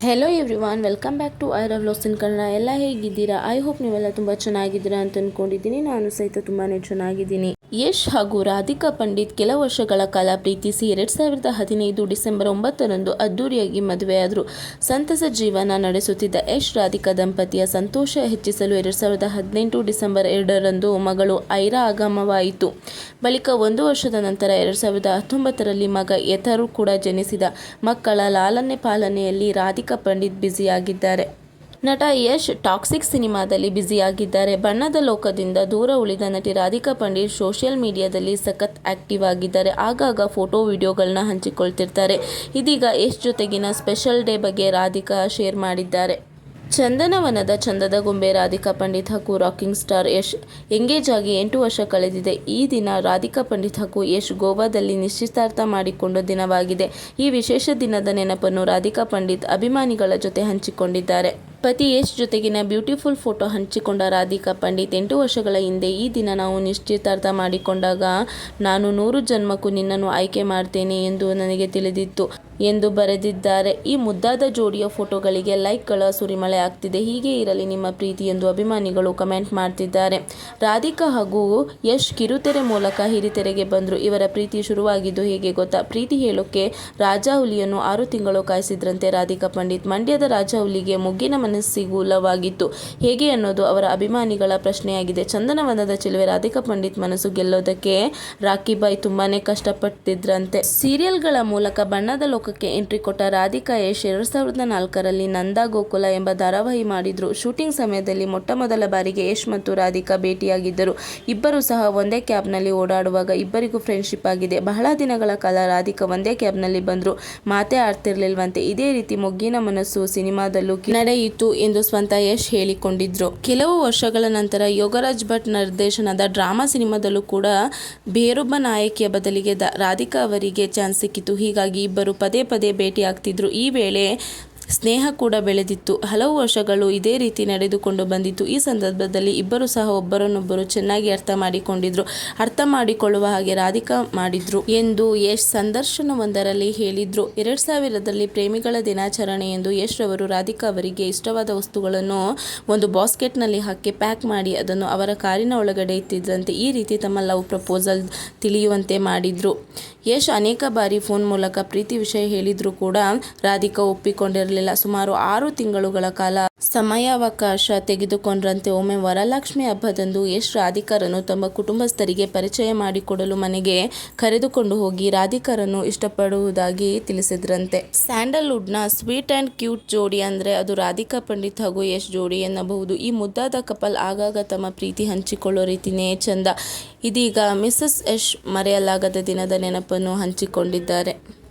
Hello every welcome back to I love ಲೋಸಿನ್ Kannada ಎಲ್ಲ ಹೇಗಿದ್ದೀರಾ? I hope ನೀವೆಲ್ಲ ತುಂಬ ಚೆನ್ನಾಗಿದ್ದೀರಾ ಅಂತ ಅಂದ್ಕೊಂಡಿದ್ದೀನಿ ನಾನು ಸಹಿತ ತುಂಬಾ ಚೆನ್ನಾಗಿದ್ದೀನಿ. ಯಶ್ ಹಾಗೂ ರಾಧಿಕಾ ಪಂಡಿತ್ ಕೆಲ ವರ್ಷಗಳ ಕಾಲ ಪ್ರೀತಿಸಿ ಎರಡು ಸಾವಿರದ ಹದಿನೈದು ಡಿಸೆಂಬರ್ ಒಂಬತ್ತರಂದು ಅದ್ದೂರಿಯಾಗಿ ಮದುವೆಯಾದರು. ಸಂತಸ ಜೀವನ ನಡೆಸುತ್ತಿದ್ದ ಯಶ್, ರಾಧಿಕಾ ದಂಪತಿಯ ಸಂತೋಷ ಹೆಚ್ಚಿಸಲು ಎರಡು ಸಾವಿರದ ಹದಿನೆಂಟು ಡಿಸೆಂಬರ್ ಎರಡರಂದು ಮಗಳು ಐರಾ ಆಗಮವಾಯಿತು. ಬಳಿಕ ಒಂದು ವರ್ಷದ ನಂತರ ಎರಡು ಸಾವಿರದ ಹತ್ತೊಂಬತ್ತರಲ್ಲಿ ಮಗ ಯಥರು ಕೂಡ ಜನಿಸಿದ ಮಕ್ಕಳ ಲಾಲನೆ ಪಾಲನೆಯಲ್ಲಿ ರಾಧಿಕಾ ಪಂಡಿತ್ ಬ್ಯುಸಿಯಾಗಿದ್ದಾರೆ. ನಟ ಯಶ್ ಟಾಕ್ಸಿಕ್ ಸಿನಿಮಾದಲ್ಲಿ ಬ್ಯುಸಿಯಾಗಿದ್ದಾರೆ. ಬಣ್ಣದ ಲೋಕದಿಂದ ದೂರ ಉಳಿದ ನಟಿ ರಾಧಿಕಾ ಪಂಡಿತ್ ಸೋಷಿಯಲ್ ಮೀಡಿಯಾದಲ್ಲಿ ಸಖತ್ ಆಕ್ಟಿವ್ ಆಗಿದ್ದಾರೆ. ಆಗಾಗ ಫೋಟೋ ವಿಡಿಯೋಗಳನ್ನ ಹಂಚಿಕೊಳ್ತಿರ್ತಾರೆ. ಇದೀಗ ಯಶ್ ಜೊತೆಗಿನ ಸ್ಪೆಷಲ್ ಡೇ ಬಗ್ಗೆ ರಾಧಿಕಾ ಶೇರ್ ಮಾಡಿದ್ದಾರೆ. ಚಂದನವನದ ಚಂದದ ಗೊಂಬೆ ರಾಧಿಕಾ ಪಂಡಿತ್ ಹಾಗೂ ರಾಕಿಂಗ್ ಸ್ಟಾರ್ ಯಶ್ ಎಂಗೇಜ್ ಆಗಿ ಎಂಟು ವರ್ಷ ಕಳೆದಿದೆ. ಈ ದಿನ ರಾಧಿಕಾ ಪಂಡಿತ್ ಹಾಗೂ ಯಶ್ ಗೋವಾದಲ್ಲಿ ನಿಶ್ಚಿತಾರ್ಥ ಮಾಡಿಕೊಂಡ ದಿನವಾಗಿದೆ. ಈ ವಿಶೇಷ ದಿನದ ನೆನಪನ್ನು ರಾಧಿಕಾ ಪಂಡಿತ್ ಅಭಿಮಾನಿಗಳ ಜೊತೆ ಹಂಚಿಕೊಂಡಿದ್ದಾರೆ. ಪತಿ ಯಶ್ ಜೊತೆಗಿನ ಬ್ಯೂಟಿಫುಲ್ ಫೋಟೋ ಹಂಚಿಕೊಂಡ ರಾಧಿಕಾ ಪಂಡಿತ್ ಎಂಟು ವರ್ಷಗಳ ಹಿಂದೆ ಈ ದಿನ ನಾವು ನಿಶ್ಚಿತಾರ್ಥ ಮಾಡಿಕೊಂಡಾಗ, ನಾನು ನೂರು ಜನ್ಮಕ್ಕೂ ನಿನ್ನನ್ನು ಆಯ್ಕೆ ಮಾಡ್ತೇನೆ ಎಂದು ನನಗೆ ತಿಳಿದಿತ್ತು ಎಂದು ಬರೆದಿದ್ದಾರೆ. ಈ ಮುದ್ದಾದ ಜೋಡಿಯ ಫೋಟೋಗಳಿಗೆ ಲೈಕ್ಗಳ ಸುರಿಮಳೆ ಆಗ್ತಿದೆ. ಹೀಗೆ ಇರಲಿ, ನಿಮ್ಮ ಪ್ರೀತಿ ಎಂದು ಅಭಿಮಾನಿಗಳು ಕಮೆಂಟ್ ಮಾಡ್ತಿದ್ದಾರೆ. ರಾಧಿಕಾ ಹಾಗೂ ಯಶ್ ಕಿರುತೆರೆ ಮೂಲಕ ಹಿರಿತೆರೆಗೆ ಬಂದರು. ಇವರ ಪ್ರೀತಿ ಶುರುವಾಗಿದ್ದು ಹೇಗೆ ಗೊತ್ತಾ? ಪ್ರೀತಿ ಹೇಳೋಕೆ ರಾಜಾ ಹುಲಿಯನ್ನು ಆರು ತಿಂಗಳು ಕಾಯಿಸಿದ್ರಂತೆ ರಾಧಿಕಾ ಪಂಡಿತ್. ಮಂಡ್ಯದ ರಾಜಾ ಹುಲಿಗೆ ಮುಗ್ಗಿನ ಮನಸ್ಸಿಗೂಲವಾಗಿತ್ತು ಹೇಗೆ ಅನ್ನೋದು ಅವರ ಅಭಿಮಾನಿಗಳ ಪ್ರಶ್ನೆಯಾಗಿದೆ. ಚಂದನವನದ ಚಿಲುವೆ ರಾಧಿಕಾ ಪಂಡಿತ್ ಮನಸ್ಸು ಗೆಲ್ಲೋದಕ್ಕೆ ರಾಖಿಬಾಯಿ ತುಂಬಾನೇ ಕಷ್ಟಪಟ್ಟಿದ್ರಂತೆ. ಸೀರಿಯಲ್ಗಳ ಮೂಲಕ ಬಣ್ಣದ ಲೋಕಕ್ಕೆ ಎಂಟ್ರಿ ಕೊಟ್ಟ ರಾಧಿಕಾ ಯಶ್ ಎರಡು ಸಾವಿರದ ನಾಲ್ಕರಲ್ಲಿ ನಂದಾ ಗೋಕುಲ ಎಂಬ ಧಾರಾವಾಹಿ ಮಾಡಿದ್ರು. ಶೂಟಿಂಗ್ ಸಮಯದಲ್ಲಿ ಮೊಟ್ಟ ಮೊದಲ ಬಾರಿಗೆ ಯಶ್ ಮತ್ತು ರಾಧಿಕಾ ಭೇಟಿಯಾಗಿದ್ದರು. ಇಬ್ಬರು ಸಹ ಒಂದೇ ಕ್ಯಾಬ್ನಲ್ಲಿ ಓಡಾಡುವಾಗ ಇಬ್ಬರಿಗೂ ಫ್ರೆಂಡ್ಶಿಪ್ ಆಗಿದೆ. ಬಹಳ ದಿನಗಳ ಕಾಲ ರಾಧಿಕಾ ಒಂದೇ ಕ್ಯಾಬ್ನಲ್ಲಿ ಬಂದ್ರು. ಮಾತೇ ಆಡ್ತಿರ್ಲಿಲ್ವಂತೆ. ಇದೇ ರೀತಿ ಮೊಗ್ಗಿನ ಮನಸ್ಸು ಸಿನಿಮಾದಲ್ಲೂ ನಡೆಯಿತು. ಎಂದು ಸ್ವಂತ ಯಶ್ ಹೇಳಿಕೊಂಡಿದ್ರು. ಕೆಲವು ವರ್ಷಗಳ ನಂತರ ಯೋಗರಾಜ್ ಭಟ್ ನಿರ್ದೇಶನದ ಡ್ರಾಮಾ ಸಿನಿಮಾದಲ್ಲೂ ಕೂಡ ಬೇರೊಬ್ಬ ನಾಯಕಿಯ ಬದಲಿಗೆ ರಾಧಿಕಾ ಅವರಿಗೆ ಚಾನ್ಸ್ ಸಿಕ್ಕಿತು. ಹೀಗಾಗಿ ಇಬ್ಬರು ಪದೇ ಪದೇ ಭೇಟಿಯಾಗ್ತಿದ್ರು. ಈ ವೇಳೆ ಸ್ನೇಹ ಕೂಡ ಬೆಳೆದಿತ್ತು. ಹಲವು ವರ್ಷಗಳು ಇದೇ ರೀತಿ ನಡೆದುಕೊಂಡು ಬಂದಿತ್ತು. ಈ ಸಂದರ್ಭದಲ್ಲಿ ಇಬ್ಬರು ಸಹ ಒಬ್ಬರನ್ನೊಬ್ಬರು ಚೆನ್ನಾಗಿ ಅರ್ಥ ಮಾಡಿಕೊಂಡಿದ್ರು. ಅರ್ಥ ಮಾಡಿಕೊಳ್ಳುವ ಹಾಗೆ ರಾಧಿಕಾ ಮಾಡಿದ್ರು ಎಂದು ಯಶ್ ಸಂದರ್ಶನವೊಂದರಲ್ಲಿ ಹೇಳಿದ್ರು. ಎರಡ್ ಸಾವಿರದಲ್ಲಿ ಪ್ರೇಮಿಗಳ ದಿನಾಚರಣೆ ಎಂದು ಯಶ್ ರವರು ರಾಧಿಕಾ ಅವರಿಗೆ ಇಷ್ಟವಾದ ವಸ್ತುಗಳನ್ನು ಒಂದು ಬಾಸ್ಕೆಟ್ನಲ್ಲಿ ಹಾಕಿ ಪ್ಯಾಕ್ ಮಾಡಿ ಅದನ್ನು ಅವರ ಕಾರಿನ ಒಳಗಡೆ ಇತ್ತಿದ್ದಂತೆ ಈ ರೀತಿ ತಮ್ಮ ಲವ್ ಪ್ರಪೋಸಲ್ ತಿಳಿಯುವಂತೆ ಮಾಡಿದ್ರು. ಯಶ್ ಅನೇಕ ಬಾರಿ ಫೋನ್ ಮೂಲಕ ಪ್ರೀತಿ ವಿಷಯ ಹೇಳಿದ್ರು ಕೂಡ ರಾಧಿಕಾ ಒಪ್ಪಿಕೊಂಡಿರಲಿಲ್ಲ. ಸುಮಾರು ಆರು ತಿಂಗಳುಗಳ ಕಾಲ ಸಮಯಾವಕಾಶ ತೆಗೆದುಕೊಂಡ್ರಂತೆ ಒಮ್ಮೆ ವರಲಕ್ಷ್ಮಿ ಹಬ್ಬದಂದು ಯಶ್ ರಾಧಿಕರನ್ನು ತಮ್ಮ ಕುಟುಂಬಸ್ಥರಿಗೆ ಪರಿಚಯ ಮಾಡಿಕೊಡಲು ಮನೆಗೆ ಕರೆದುಕೊಂಡು ಹೋಗಿ ರಾಧಿಕರನ್ನು ಇಷ್ಟಪಡುವುದಾಗಿ ತಿಳಿಸಿದ್ರಂತೆ. ಸ್ಯಾಂಡಲ್ವುಡ್ನ ಸ್ವೀಟ್ ಆ್ಯಂಡ್ ಕ್ಯೂಟ್ ಜೋಡಿ ಅಂದರೆ ಅದು ರಾಧಿಕಾ ಪಂಡಿತ್ ಹಾಗೂ ಯಶ್ ಜೋಡಿ ಎನ್ನಬಹುದು. ಈ ಮುದ್ದಾದ ಕಪಲ್ ಆಗಾಗ ತಮ್ಮ ಪ್ರೀತಿ ಹಂಚಿಕೊಳ್ಳೋ ರೀತಿನೇ ಚಂದ. ಇದೀಗ ಮಿಸಸ್ ಯಶ್ ಮರೆಯಲಾಗದ ದಿನದ ನೆನಪನ್ನು ಹಂಚಿಕೊಂಡಿದ್ದಾರೆ.